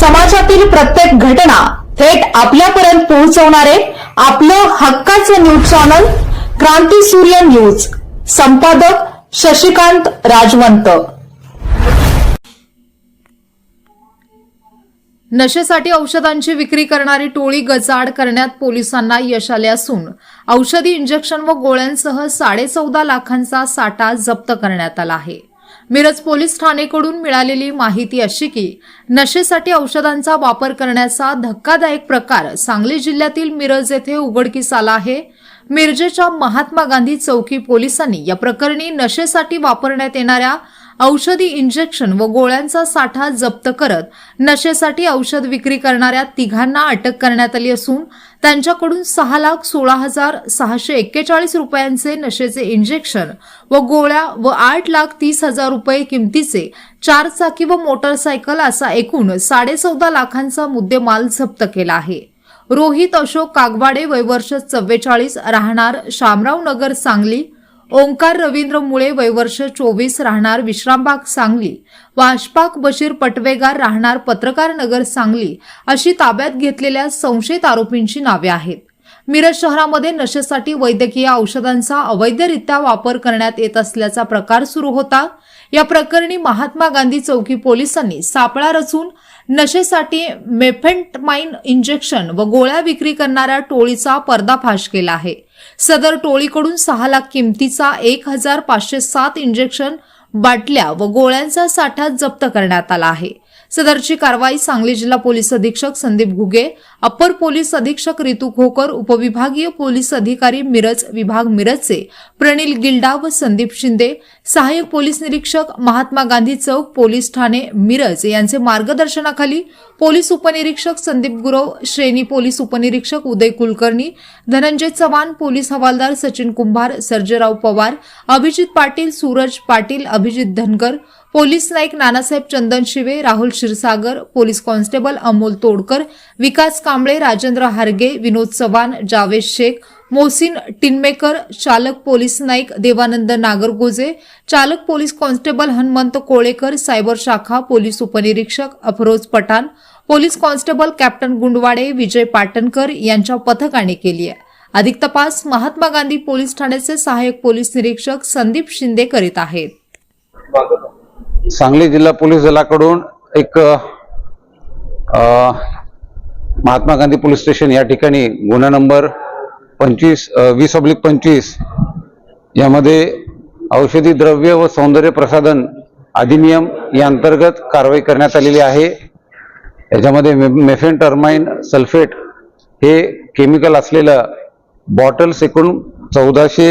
समाजातील प्रत्येक घटना थेट आपल्यापर्यंत पोहोचवणारे आपलं हक्काचं न्यूज चॅनल क्रांती सूर्य न्यूज. संपादक शशिकांत राजवंत. नशेसाठी औषधांची विक्री करणारी टोळी गजाड करण्यात पोलिसांना यश आले असून औषधी इंजेक्शन व गोळ्यांसह साडेचौदा लाखांचा साठा जप्त करण्यात आला आहे. मिरज पोलीस ठाणेकडून मिळालेली माहिती अशी की नशेसाठी औषधांचा वापर करण्याचा धक्कादायक प्रकार सांगली जिल्ह्यातील मिरज येथे उघडकीस आला आहे. मिरजेच्या महात्मा गांधी चौकी पोलिसांनी या प्रकरणी नशेसाठी वापरण्यात येणाऱ्या औषधी इंजेक्शन व गोळ्यांचा साठा जप्त करत नशेसाठी औषध विक्री करणाऱ्या तिघांना अटक करण्यात आली असून त्यांच्याकडून सहा लाख सोळा हजार सहाशे एक्केचाळीस रुपयांचे नशेचे इंजेक्शन व गोळ्या व आठ लाख तीस हजार रुपये किमतीचे चार चाकी व मोटरसायकल असा एकूण साडेचौदा लाखांचा मुद्देमाल जप्त केला आहे. रोहित अशोक कागवाडे वयवर्ष चव्वेचाळीस राहणार शामराव नगर सांगली ओंकार रवींद्र मुळे वयवर्ष चोवीस राहणार विश्रामबाग सांगली. व अशफाक बशीर पटवेगार राहणार पत्रकार नगर सांगली अशी ताब्यात घेतलेल्या संशयित आरोपींची नावे आहेत. मिरज शहरामध्ये नशेसाठी वैद्यकीय औषधांचा अवैधरित्या वापर करण्यात येत असल्याचा प्रकार सुरू होता. या प्रकरणी महात्मा गांधी चौकी पोलिसांनी सापळा रचून नशेसाठी मेफेंटमाइन इंजेक्शन व गोळ्या विक्री करणाऱ्या टोळीचा पर्दाफाश केला आहे. सदर टोळीकडून सहा लाख किमतीचा एक हजार पाचशे सात इंजेक्शन बाटल्या व गोळ्यांचा साठा जप्त करण्यात आला आहे. सदरची कारवाई सांगली जिल्हा पोलीस अधीक्षक संदीप घुगे अप्पर पोलीस अधीक्षक रितू खोकर उपविभागीय पोलीस अधिकारी मिरज विभाग मिरजचे प्रणील गिल्डा व संदीप शिंदे सहाय्यक पोलीस निरीक्षक महात्मा गांधी चौक पोलीस ठाणे मिरज यांचे मार्गदर्शनाखाली पोलीस उपनिरीक्षक संदीप गुरव श्रेणी पोलीस उपनिरीक्षक Uday Kulkarni Dhananjay Chavan police havaldar Sachin Kumbhar Sarjerao Pawar Abhijit Patil Suraj Patil Abhijit Dhangar police Naik Nanasaheb Chandan Shive Rahul Kshirsagar police constable Amol Todkar Vikas Kamble Rajendra Harge Vinod Chavan Javed Shaikh Mohsin Tinmaker चालक police Naik Devanand Nagargoje चालक police constable Hanumant Kolekar cyber शाखा police उपनिरीक्षक Afroz Pathan police constable captain Gundwade Vijay Patankar यांच्या पथकाने केली आहे. अधिक तपास महात्मा गांधी पोलीस ठाण्याचे सहाय्यक पोलीस निरीक्षक संदीप शिंदे करीत आहेत. सांगली जिल्हा पोलीस दलाकडून एक महात्मा गांधी पोलीस स्टेशन या ठिकाणी गुन्हा नंबर पंचवीस वीस ऑब्लिक पंचवीस यामध्ये औषधी द्रव्य व सौंदर्य प्रसाधन अधिनियम या अंतर्गत कारवाई करण्यात आलेली आहे. याच्यामध्ये मे मेफेन टर्माइन सल्फेट हे केमिकल असलेलं बॉटल्स एकूण चौदाशे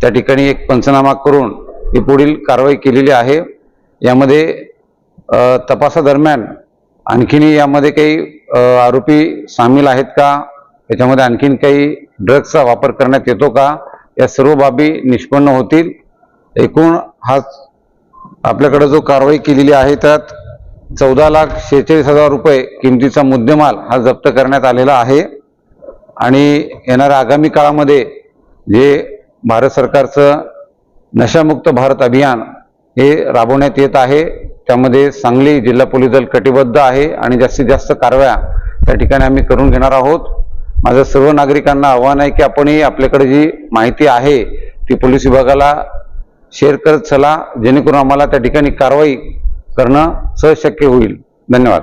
त्या ठिकाणी एक पंचनामा करून ही पुढील कारवाई केलेली आहे. यामध्ये तपासादरम्यान आणखीनही यामध्ये काही आरोपी सामील आहेत का? याच्यामध्ये आणखीन काही ड्रग्सचा वापर करण्यात येतो का? या सर्व बाबी निष्पन्न होतील. एकूण हा आपल्याकडे जो कारवाई केलेली आहे त्यात चौदा लाख शेहेचाळीस हजार रुपये किमतीचा मुद्देमाल हा जप्त करण्यात आलेला आहे. आणि येणाऱ्या आगामी काळामध्ये जे भारत सरकारचं नशामुक्त भारत अभियान हे राबवण्यात येत आहे. त्यामध्ये सांगली जिल्हा पोलीस दल कटिबद्ध आहे आणि जास्तीत जास्त कारवाया त्या ठिकाणी आम्ही करून घेणार आहोत. माझं सर्व नागरिकांना आव्हान आहे की आपणही आपल्याकडे जी माहिती आहे ती पोलीस विभागाला शेअर करत चला जेणेकरून आम्हाला त्या ठिकाणी कारवाई करणं सहज शक्य होईल. धन्यवाद.